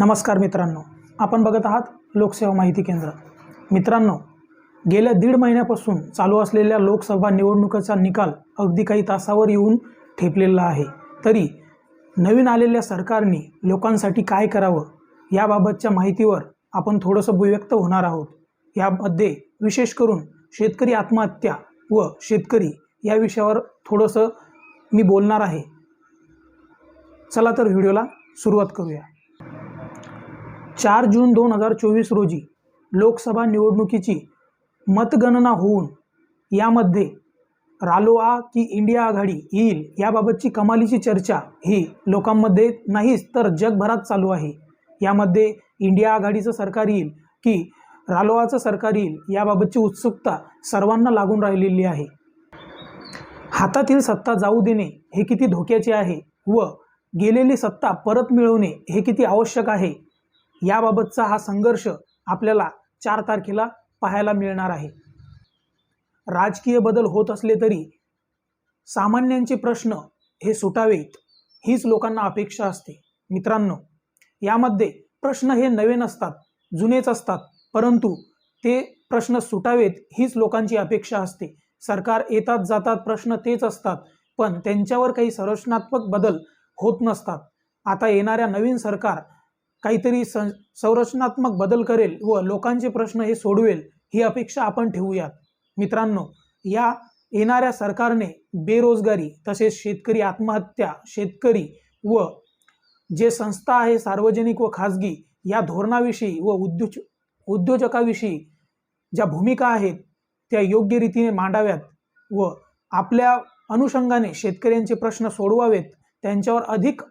नमस्कार मित्रांनो. आपण बघत आहात लोकसेवा माहिती केंद्र. मित्रांनो गेल्या दीड महिन्यापासून चालू असलेल्या लोकसभा निवडणुकीचा निकाल अगदी काही तासावर येऊन ठेपलेला आहे. तरी नवीन आलेल्या सरकारने लोकांसाठी काय करावं याबाबतच्या माहितीवर आपण थोडंसं व्यक्त होणार आहोत. यामध्ये विशेष करून शेतकरी आत्महत्या व शेतकरी या विषयावर थोडंसं मी बोलणार आहे. चला तर व्हिडिओला सुरुवात करूया. चार जून दोन हजार चोवीस रोजी लोकसभा निवडणुकीची मतगणना होऊन यामध्ये रालोआ की इंडिया आघाडी येईल याबाबतची कमालीची चर्चा ही लोकांमध्ये नाहीच तर जगभरात चालू आहे. यामध्ये इंडिया आघाडीचं सरकार येईल की रालोआचं सरकार येईल याबाबतची उत्सुकता सर्वांना लागून राहिलेली आहे. हातातील सत्ता जाऊ देणे हे किती धोक्याचे आहे व गेलेली सत्ता परत मिळवणे हे किती आवश्यक आहे याबाबतचा हा संघर्ष आपल्याला चार तारखेला पाहायला मिळणार आहे. राजकीय बदल होत असले तरी सामान्यांचे प्रश्न हे सुटावेत हीच लोकांना अपेक्षा असते. मित्रांनो यामध्ये प्रश्न हे नवे नसतात जुनेच असतात परंतु ते प्रश्न सुटावेत हीच लोकांची अपेक्षा असते. सरकार येतात जातात प्रश्न तेच असतात पण त्यांच्यावर काही संरचनात्मक बदल होत नसतात. आता येणाऱ्या नवीन सरकार काहीतरी सं संरचनात्मक बदल करेल व लोकांचे प्रश्न हे सोडवेल ही अपेक्षा आपण ठेवूयात. मित्रांनो या येणाऱ्या सरकारने बेरोजगारी तसेच शेतकरी आत्महत्या शेतकरी व जे संस्था आहे सार्वजनिक व खाजगी या धोरणाविषयी व उद्योज उद्योजकाविषयी ज्या भूमिका आहेत त्या योग्य रीतीने मांडाव्यात व आपल्या अनुषंगाने शेतकऱ्यांचे प्रश्न सोडवावेत त्यांच्यावर अधिक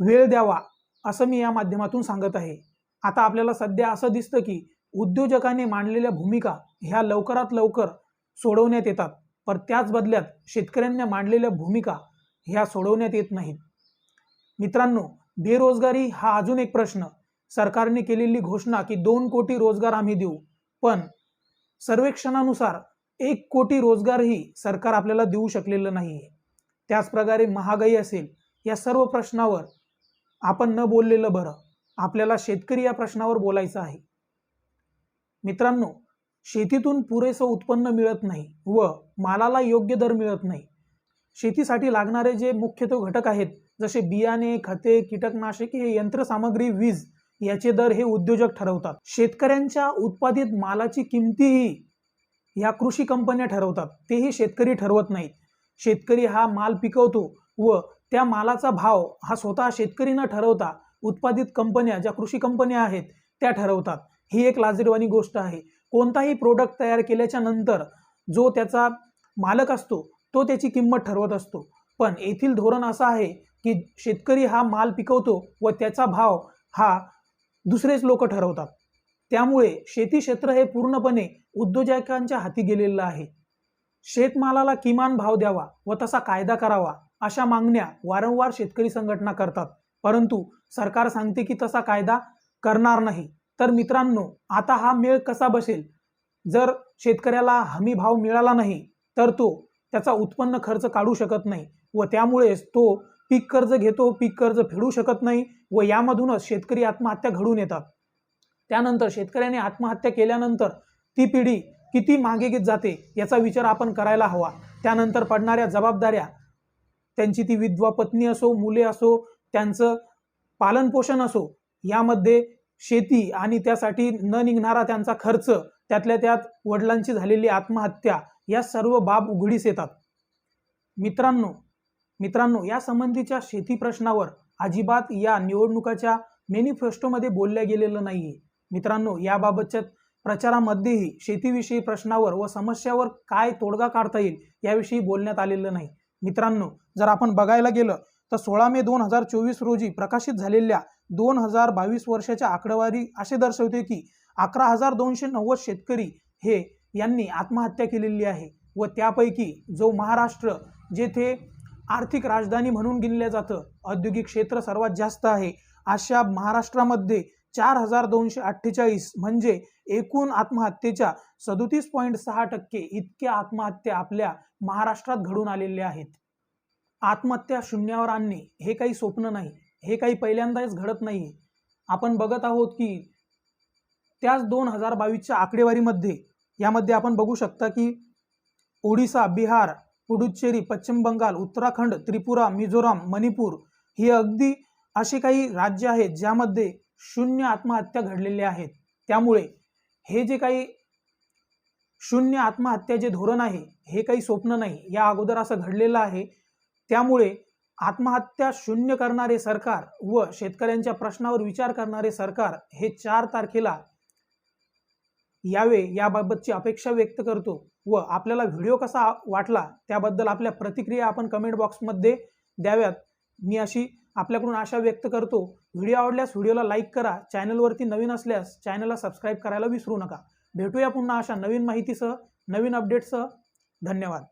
वेळ द्यावा असं मी या माध्यमातून सांगत आहे. आता आपल्याला सध्या असं दिसतं की उद्योजकाने मांडलेल्या भूमिका ह्या लवकरात लवकर सोडवण्यात येतात. पण त्याच बदल्यात शेतकऱ्यांना मांडलेल्या भूमिका ह्या सोडवण्यात येत नाहीत. मित्रांनो बेरोजगारी हा अजून एक प्रश्न. सरकारने केलेली घोषणा की दोन कोटी रोजगार आम्ही देऊ. पण सर्वेक्षणानुसार एक कोटी रोजगारही सरकार आपल्याला देऊ शकलेलं नाही आहे त्याचप्रकारे महागाई असेल या सर्व प्रश्नावर आपण न बोललेलं बरं. आपल्याला शेतकरी या प्रश्नावर बोलायचं आहे. मित्रांनो शेतीतून पुरेसं उत्पन्न मिळत नाही व मालाला योग्य दर मिळत नाही. शेतीसाठी लागणारे जे मुख्यत्वे घटक आहेत जसे बियाणे खते कीटकनाशके हे यंत्रसामग्री वीज याचे दर हे उद्योजक ठरवतात. शेतकऱ्यांच्या उत्पादित मालाची किमतीही या कृषी कंपन्या ठरवतात. तेही शेतकरी ठरवत नाहीत. शेतकरी हा माल पिकवतो व त्या मालाचा भाव हा स्वतः शेतकरी न ठरवता उत्पादित कंपन्या ज्या कृषी कंपन्या आहेत त्या ठरवतात. ही एक लाजीरवाणी गोष्ट आहे. कोणताही प्रोडक्ट तयार केल्याच्यानंतर जो त्याचा मालक असतो तो त्याची किंमत ठरवत असतो. पण येथील धोरण असं आहे की शेतकरी हा माल पिकवतो व त्याचा भाव हा दुसरेच लोक ठरवतात. त्यामुळे शेती क्षेत्र हे पूर्णपणे उद्योजकांच्या हाती गेलेलं आहे. शेतमालाला किमान भाव द्यावा व तसा कायदा करावा. अशा मागण्या वारंवार शेतकरी संघटना करतात. परंतु सरकार सांगते की तसा कायदा करणार नाही. तर मित्रांनो आता हा मेळ कसा बसेल? जर शेतकऱ्याला हमी भाव मिळाला नाही तर तो त्याचा उत्पन्न खर्च काढू शकत नाही व त्यामुळेच तो पीक कर्ज घेतो पीक कर्ज फेडू शकत नाही व यामधूनच शेतकरी आत्महत्या घडून येतात. त्यानंतर शेतकऱ्याने आत्महत्या केल्यानंतर ती पिढी किती मागे घेत जाते याचा विचार आपण करायला हवा. त्यानंतर पडणाऱ्या जबाबदाऱ्या त्यांची ती विधवा पत्नी असो मुले असो त्यांचं पालनपोषण असो यामध्ये शेती आणि त्यासाठी न निघणारा त्यांचा खर्च त्यातल्या त्यात वडिलांची झालेली आत्महत्या या सर्व बाब उघडीस येतात. मित्रांनो मित्रांनो या संबंधीच्या शेती प्रश्नावर अजिबात या निवडणुकाच्या मेनिफेस्टोमध्ये बोलल्या गेलेलं नाही आहे मित्रांनो याबाबतच्या प्रचारामध्येही शेतीविषयी प्रश्नावर व समस्यावर काय तोडगा काढता येईल याविषयी बोलण्यात आलेलं नाही. मित्रांनो जर आपण बघायला गेलं तर सोळा मे दोन हजार चोवीस रोजी प्रकाशित झालेल्या दोन हजार बावीस वर्षाच्या आकडेवारी असे दर्शवते की अकरा हजार दोनशे नव्वद शेतकरी हे यांनी आत्महत्या केलेली आहे व त्यापैकी जो महाराष्ट्र जेथे आर्थिक राजधानी म्हणून गिनलं जातं औद्योगिक क्षेत्र सर्वात जास्त आहे अशा महाराष्ट्रामध्ये चार हजार दोनशे अठ्ठेचाळीस म्हणजे एकूण आत्महत्येच्या सदोतीस पॉईंट सहा टक्के इतक्या आत्महत्या आपल्या महाराष्ट्रात घडून आलेल्या आहेत. आत्महत्या शून्यावर आणणे हे काही स्वप्न नाही हे काही पहिल्यांदाच घडत नाही. आपण बघत आहोत की त्याच दोन हजार बावीसच्या आकडेवारीमध्ये यामध्ये आपण बघू शकता की ओडिसा बिहार पुडुच्चेरी पश्चिम बंगाल उत्तराखंड त्रिपुरा मिझोराम मणिपूर ही अगदी असे काही राज्य आहेत ज्यामध्ये शून्य आत्महत्या घडलेल्या आहेत. त्यामुळे हे जे काही शून्य आत्महत्या जे धोरण आहे हे काही स्वप्न नाही. या अगोदर असं घडलेलं आहे. त्यामुळे आत्महत्या शून्य करणारे सरकार व शेतकऱ्यांच्या प्रश्नावर विचार करणारे सरकार हे चार तारखेला यावे याबाबतची अपेक्षा व्यक्त करतो व आपल्याला व्हिडिओ कसा वाटला त्याबद्दल आपल्या प्रतिक्रिया आपण कमेंट बॉक्समध्ये द्याव्यात. मी अशी आपल्याकडून आशा व्यक्त करतो. व्हिडिओ आवडल्यास व्हिडिओला लाईक करा. चॅनलवरती नवीन असल्यास चॅनलला सबस्क्राईब करायला विसरू नका. भेटूया पुन्हा अशा नवीन माहितीसह नवीन अपडेटसह धन्यवाद.